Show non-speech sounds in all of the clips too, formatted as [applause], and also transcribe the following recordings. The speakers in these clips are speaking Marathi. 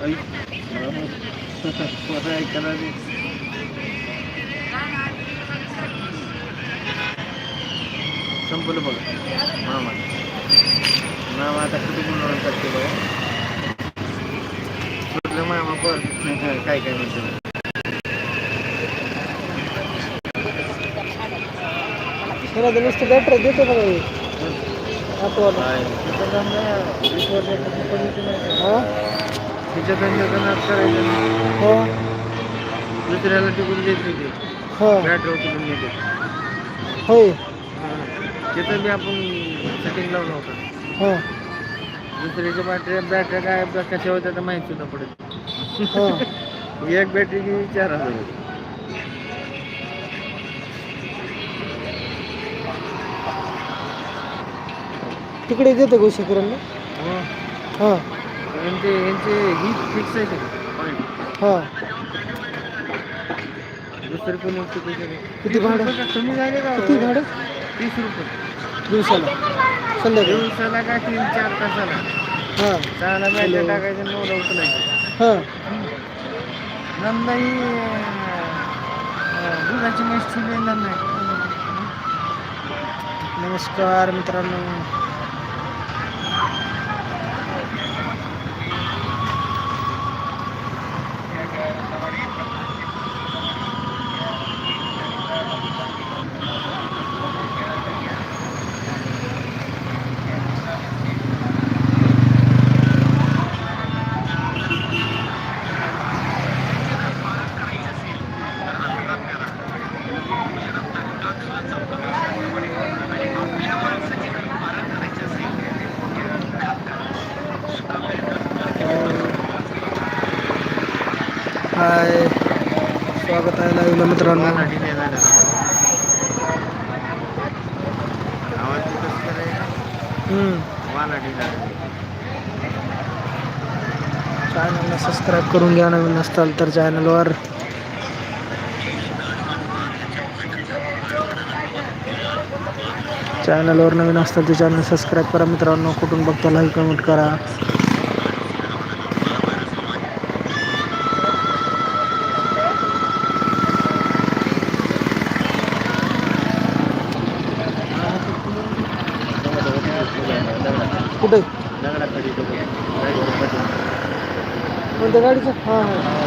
आई. मला ऐकायला नाही. संपलं बघा मामा मामा आता किती गुणवण करते बघा म्हटलं मामा पण काय काय म्हणतो त्याला तर नुसतं बॅटरी देतो बघा हे. हा? तिच्या धंद्याचा नाच करायचा नाही. हो. दुसऱ्याला टिकून देत नाही ते हो. बॅटरी उचलून नेते होय. तिथं बी आपण सेटिंग लावलं होतं हो. दुसऱ्याच्या बॅटऱ्या बॅटऱ्या काय कशा होत्या तर माहिती सुद्धा पडत हो. [laughs] एक बॅटरी की चार हजार होती. तिकडे देतो का शेकऱ्यांना हो हा यांचे यांचे ही फिक्स आहे हा. दुसरे शकत किती भाडं? रुपये का कमी झाले का? किती भाडं? तीस रुपये. दिवसाला. संध्याकाळी. दिवसाला का तीन चार तासाला. हा. सहाला बॅटरी टाकायचं नऊला उचलायचं. हा. नंदा ही अं, दुधाची म्हैस ठेवली आहे नंदा नमस्कार मित्रांनो. हाय स्वागत आहे लाईव्हला मित्रांनो वालाडी नाही झालं आवाज कसं करायचा हम्म वालाडी झालं चॅनलला सबस्क्राईब करून घ्या नवीन असताल तर चॅनलवर चॅनलवर नवीन असतात ते चॅनल सबस्क्राईब करा मित्रांनो. कुठून बघता लाईक कमेंट करा. कुठे? कोणत्या गाडीचं? हां हां.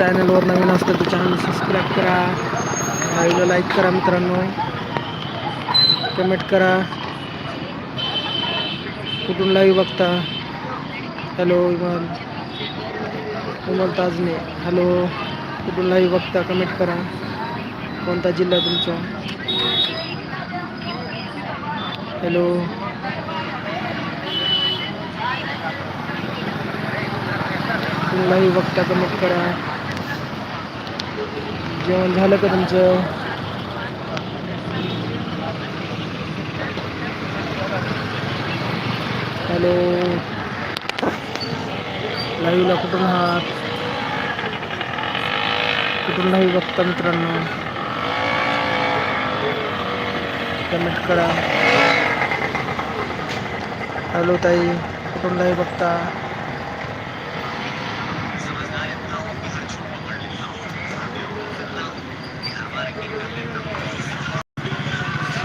चॅनलवर नवीन असतं तर चॅनल सबस्क्राईब करा. व्हिडिओ लाईक करा मित्रांनो. कमेंट करा. कुठून लाईव्ह बघता? हॅलो इमान. कोमल ताजने. हॅलो कुठून लाईव्ह बघता? कमेंट करा. कोणता जिल्हा तुमचा? हॅलो लाईव्ह बघता? कमेंट करा. जेवण झालं का तुमचं? हॅलो. लाईव्हला कुठून आहात? कुठून लाईव्ह बघता मित्रांनो? कमेंट करा. हॅलो ताई कुठून लाईव्ह बघता?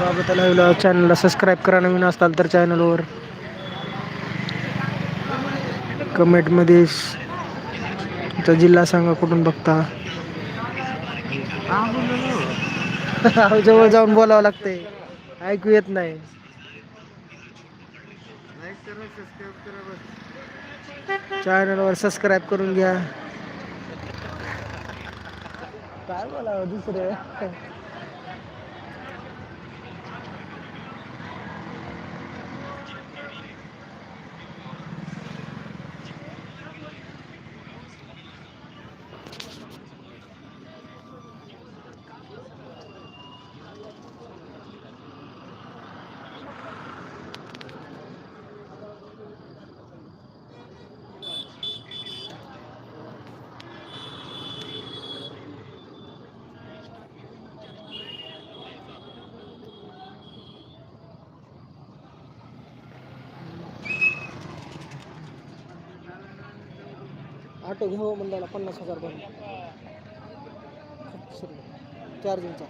स्वागत आहे लाईव्हला चॅनलला सबस्क्राईब करा नवीन असताल तर चॅनलवर कमेंटमध्ये तुमचा जिल्हा सांगा कुठून बघता? जवळ जाऊन बोलावं लागतंय. ऐकू येत नाही. चॅनलवर सबस्क्राईब करून घ्या. काय बोलावं दुसरं? ऑटो घ्यावं म्हणल्याला पन्नास हजार भरून. चार्जिंगचा.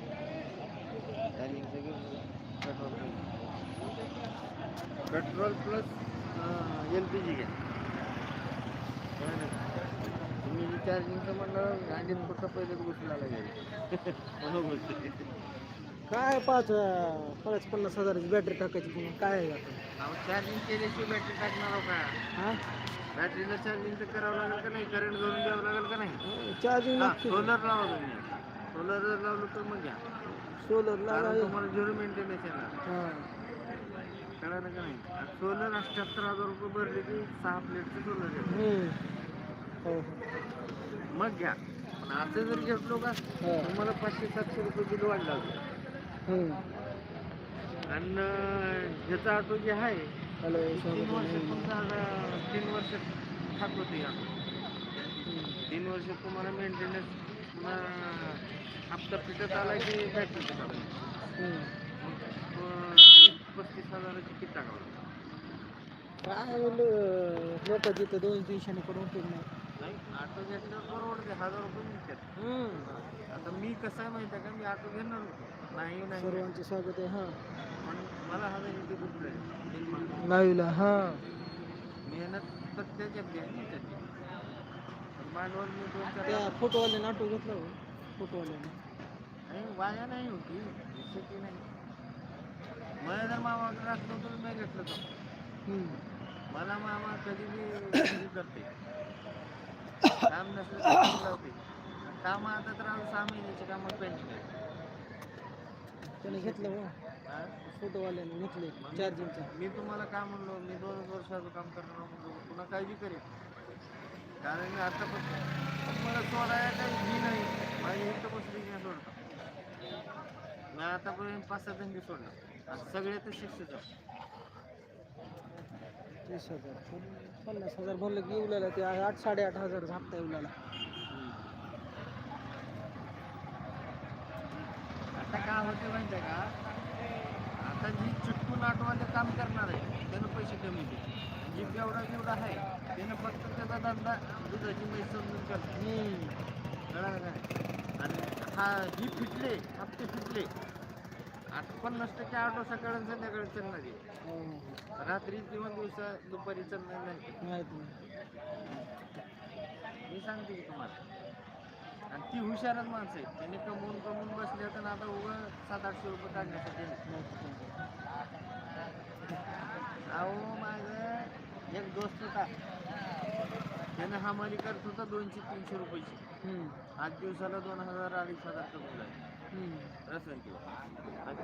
Petrol plus L P G घ्या. तुम्ही चार्जिंगचं म्हणलं गाडीत कुठं पहिलेच गोष्टीला लागेल. गोष्टी. काय पाच पाच पन्नास हजाराची बॅटरी टाकायची काय आहे आता? चार्जिंग केल्याशिवाय बॅटरी टाकणार का? हा? बॅटरीला चार्जिंग तर करावं लागेल का नाही? करंट घालून द्यावं लागेल का नाही? चार्जिंग लागते. सोलर लावा तुम्ही. सोलर जर लावलं तर मग घ्या. सोलर कारण तुम्हाला झिरो मेंटेनन्स येणार हा. कळालं का नाही? सोलर अठ्ठ्याहत्तर हजार रुपये भरले की सहा प्लेटचं सोलर येतं हम्म. हो. हो मग घ्या. पण असं जर घेतलो का हा. तुम्हाला पाचशे सातशे रुपये बिल वाढला हम्म. आणि ह्याचा ऑटो जे आहे तीन वर्ष तुमचा आता तीन वर्ष खात होते ऑटो तीन वर्ष तुम्हाला मेंटेनन्स पुन्हा हप्ता फिटत आला की फिटत पस्तीस हजाराची किट टाकावं लागतं. काय लोक जिथं दोन तीनशे करून उपयोग नाही. ऑटो घेतल्यावर परवडते हजार रुपये. आता मी कसं आहे माहिती आहे का? मी ऑटो घेणार नाही. सर्वांचे स्वागत आहे हा. लाईव्हला हा. मेहनत प्रत्येक त्या फोटोवाल्याने ऑटो घेतला हो फोटोवाल्याने नाही वाया नाही होती शेती नाही. मला जर मामाकडे असलो तर मी घेतलं तर. मला मामा कधी बी करते. काम नसलं काम आता तर अजून सहा महिन्याचे कामं पेंटिंग आहे. त्याने घेतलं हा? फोटोवाल्याने घेतले चार्जिंगचा मी तुम्हाला काय म्हणलो मी दोन वर्षाचं काम करणार म्हणलो पुन्हा काळजी करेन. कारण मी आता पण मला सोडायला काही मी नाही. माझी इथं बसली नाही सोडतो मी आतापर्यंत पाच सहा धंदे सोडला आणि सगळे तर शिक्षक तीस हजार. पन्नास हजार भरलं की येऊला ते आठ साडेआठ हजार हप्ता येऊला आता काय होते माहिती का? आता जी चिटकून आठवाले काम करणार आहे त्यानं पैसे कमी दे जी बेवडा जेवढा आहे त्यानं फक्त त्याचा धंदा दुधाची म्हैस समजून करतो कळालं काय आणि हा जी फिटले हप्ते फिटले आता पन्नास टक्के ऑटो सकाळ आणि संध्याकाळी चालणार. आहे रात्री किंवा दिवसा दुपारी चालणार नाही. माहीत नाही. मी सांगते की तुम्हाला. आणि ती हुशारच माणसं आहेत. त्यांनी कमवून कमवून बसले तर आता उगा सात आठशे रुपये काढण्यासाठी अहो माझं एक दोस्त होता. त्यानं हमाली करत होता दोनशे तीनशे रुपयाची. आठ दिवसाला दोन हजार अडीच हजार कमवला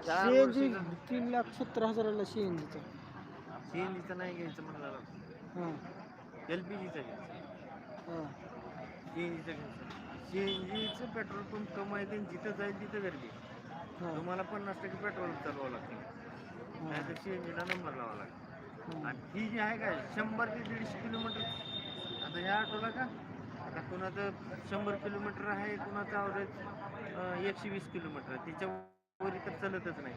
सीएनजी तीन लाख सत्तर हजाराला सीएनजीचा सीएनजीचं नाही घ्यायचं म्हणाला एल पी जीचं घ्यायचं. हां. सी एन जीचं घ्यायचं. सी एन जीचं पेट्रोल पंप कमी आहे आणि जिथं जाईल तिथं गर्दी तुम्हाला पन्नास टक्के पेट्रोल चालवावं लागतं. नाही तर सी एन जीला नंबर लावा लागतो. आणि ही जी आहे काय शंभर ते दीडशे किलोमीटर. आता ह्या ऑटोला का आता कुणाचं शंभर किलोमीटर आहे कुणाचं अवरेज एकशे वीस किलोमीटर आहे. त्याच्या वरी तर चालतच नाही.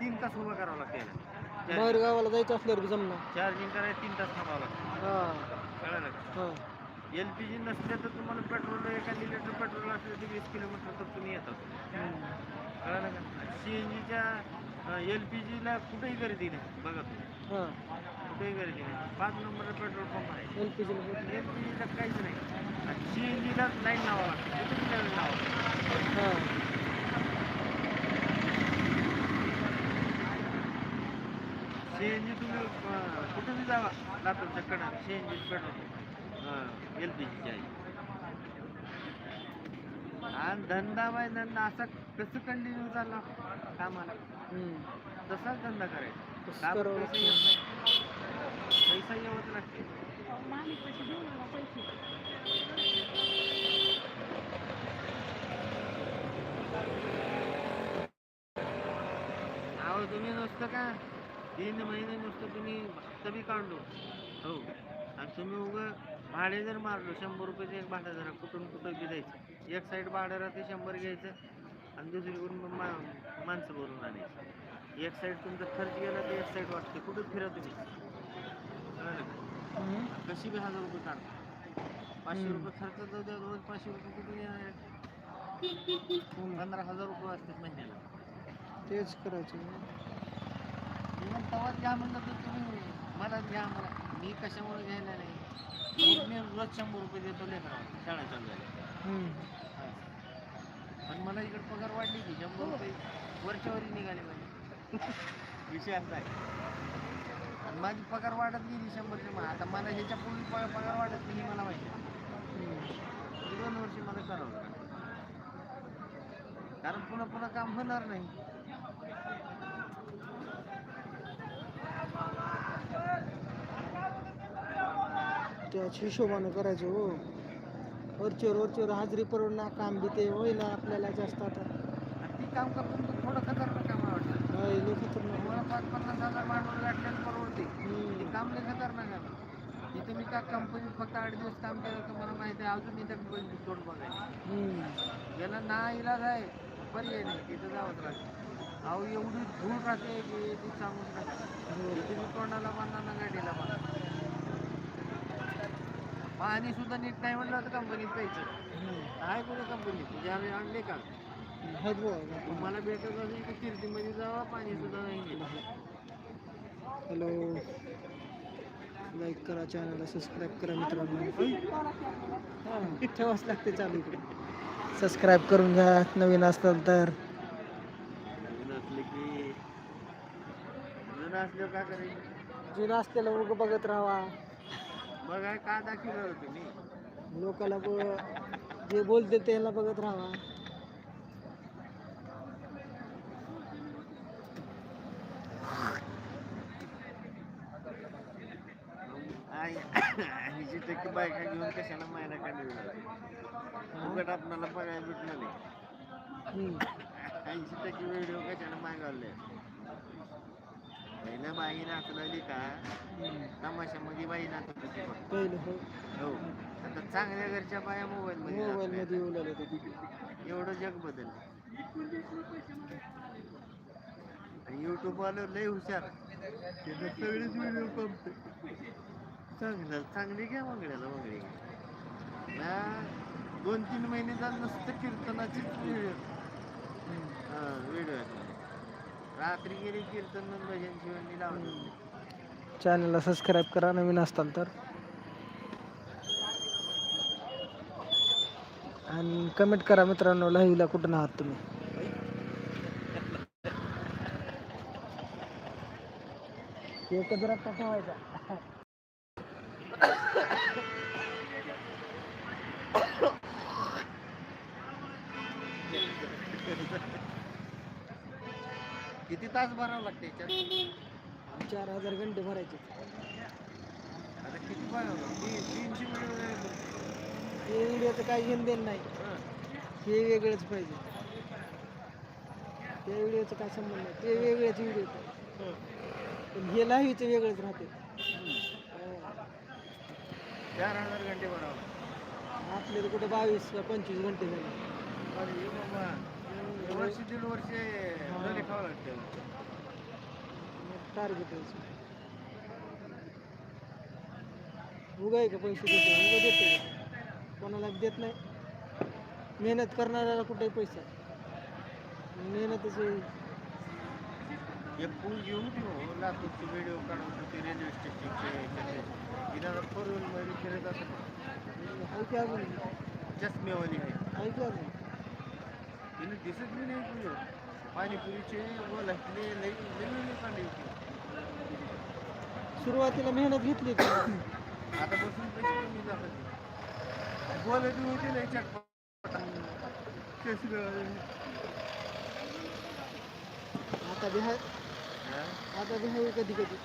तीन तास उभं करावं लागतं बाहेर गावाला जायचं असल्यावर जमणार. चार्जिंग करायला तीन तास थांबावं लागतं. कळलं का? हां. एल पी जी नसले तर तुम्हाला पेट्रोल एखादी लिटर पेट्रोल असलं तर वीस किलोमीटर तर तुम्ही येतात. कळलं का? सी एन जीच्या एल पी जीला कुठेही गर्दी नाही. बघा तुम्ही. हां. कुठेही गर्दी नाही. पाच नंबरला पेट्रोल पंप आहे. एल पी जीला एल पी जीला काहीच नाही. सी एन जीला लाईन लावावं लागते. कुठे लाईन लावावं हां. सी एन जी तुम्ही अं, कुठे बी जावा. लातूरच्या कडं C N G petrol L P जीची आहे आणि धंदा बाय धंदा असा कसं कंटिन्यू चालला कामाला. तसाच धंदा करायचा. पैसे येत नाही. पैसा येवत लागते अहो तुम्ही नुसतं का? तीन महिने नुसतं तुम्ही हप्ता बी काढलो. हो. तुम्ही उगं भाडे जर मारलो शंभर रुपयाचं एक भाडं जरा कुठून कुठं बी द्यायचं. एक साईड भाडं राहते शंभर घ्यायचं आणि दुसरीकडून मग मा माणसं भरून आणायचं. एक साईड तुमचा खर्च गेला तर एक साईड वाटते. कुठं फिरा तुम्ही. कशी बी हजार रुपये काढता पाचशे. रुपये खर्च जाऊ द्या रोज पाचशे रुपये कुठून येणार. पंधरा हजार रुपये असतात महिन्याला. तेच करायचं. तेव्हाच घ्या म्हणलं तर तुम्ही मला घ्या मला मी कशामुळे घ्यायला नाही? मी रोज शंभर रुपये देतो लेकराला शाळा चालू झाली हम्म. पण मला इकडे पगार वाढली की शंभर रुपये. वरच्यावरी निघाले माझे. विषय असा आहे आणि माझी पगार वाढत गेली शंभरच्या मग आता मला ह्याच्या पूर्वी पगार वाढत नाही मला माहिती दोन वर्ष मला करावं कारण पुन्हा पुन्हा काम होणार नाही. त्याच हिशोबानं करायचं हो. वरचेवर वरचेवर हाजरी परवडणार काम बी ते होईना आपल्याला जास्त आता. ती काम करतो तर थोडं खतरनाक काम वाटतं. नाही, लय खतरनाक. मला पाच पन्नास हजार भांडवल गाठल्यानं परवडते. ते काम लय खतरनाक आहे. इथं मी का कंपनीत फक्त आठ दिवस काम केलं तर मला माहिती आहे अजून इथं कंपनीत तोंड बघायचं हम्म. ज्याला ना इलाज आहे पर्याय नाही तिथं जावंच लागतं अहो एवढी धूळ राहते की ती सांगूच नका हो. मी तोंडाला बांधा ना गाडीला बांधा. पाणी सुद्धा नीट नाही म्हटलं तर कंपनीत प्यायचं. आहे कुठे कंपनीत तुझे आम्ही आणले का? बुवा. तुम्हाला भेटत असेल की कीर्तीमध्ये जावा पाणी सुद्धा नाही. हॅलो. लाईक करा चॅनलला सबस्क्राईब करा मित्रांनो. हां. ठेवाच लागते चालू इकडे. सबस्क्राईब करून घ्या. नवीन असताल तर. जुनं असल्यावर काय करायचं? जुनं असलेलं उगं बघत राहा. बघा का दाखवलं तुम्ही? लोकाला ब जे बोलते त्याला बघत राहा. ऐंशी टक्के बायका घेऊन कशाला मायला काढली उघड आपणाला बघायला भेटलं नाही. हम्म. ऐंशी टक्के व्हिडिओ कशाला मागवले? पहिल्या बाई नाचलेली का. तमाशामध्ये बाई नाचत होती. पहिलं हो. हो. आता चांगल्या घरच्या बाया मोबाईल मध्ये मोबाईल. मध्ये येऊ लागले ते एवढं जग बदललं. आणि युट्यूब वालं लय हुशार. त्याचं सगळेच व्हिडिओ कमते चांगलं चांगली घ्या मंगळ्याला मंगळी ना दोन तीन महिने झालं नुसतं कीर्तनाचीच व्हिडिओ व्हिडिओ आहेत. रात्री गेली कीर्तन आणि भजन शिवणी लावलं. चॅनलला सबस्क्राईब करा नवीन असताल तर. आणि कमेंट करा मित्रांनो लाईव्हला कुठं आहात तुम्ही? एकच कसा व्हायचा? किती तास भरावं लागते याच्यात? चार हजार घंटे भरायचे. आता किती भरावं तीनशे हे व्हिडिओचं काही घेणं देणं नाही हं. वेगळंच पाहिजे. त्या व्हिडिओचं काय संबंध नाही. ते वेगळेच व्हिडिओ हं. पण हे लाईव्हचं वेगळंच राहते. चार हजार घंटे भरावं आपले तर कुठं बावीस पंचवीस घंटे झाले. वर्ष दीड वर्ष टार्गेट उगा आहे का पैसे देते उगा देते? कोणाला देत नाही. मेहनत करणाऱ्याला कुठेही पैसा? मेहनतच. एक पूल घेऊन ठेवू. लातूरचे व्हिडिओ काढून होते रेल्वे स्टेशनचे तिला फोर व्हीलमध्ये फिरत असत आहे की अजून. चष्मेवाली आहे. आहे की अजून. तिने दिसत बी नाही व्हिडिओ पाणीपुरीचे लई होते. सुरुवातीला मेहनत घेतली का आता बसून पैसे कमी जातात. बोलत बी होते लई चटपट. आता बी आहे आता बी आहे कधी कधी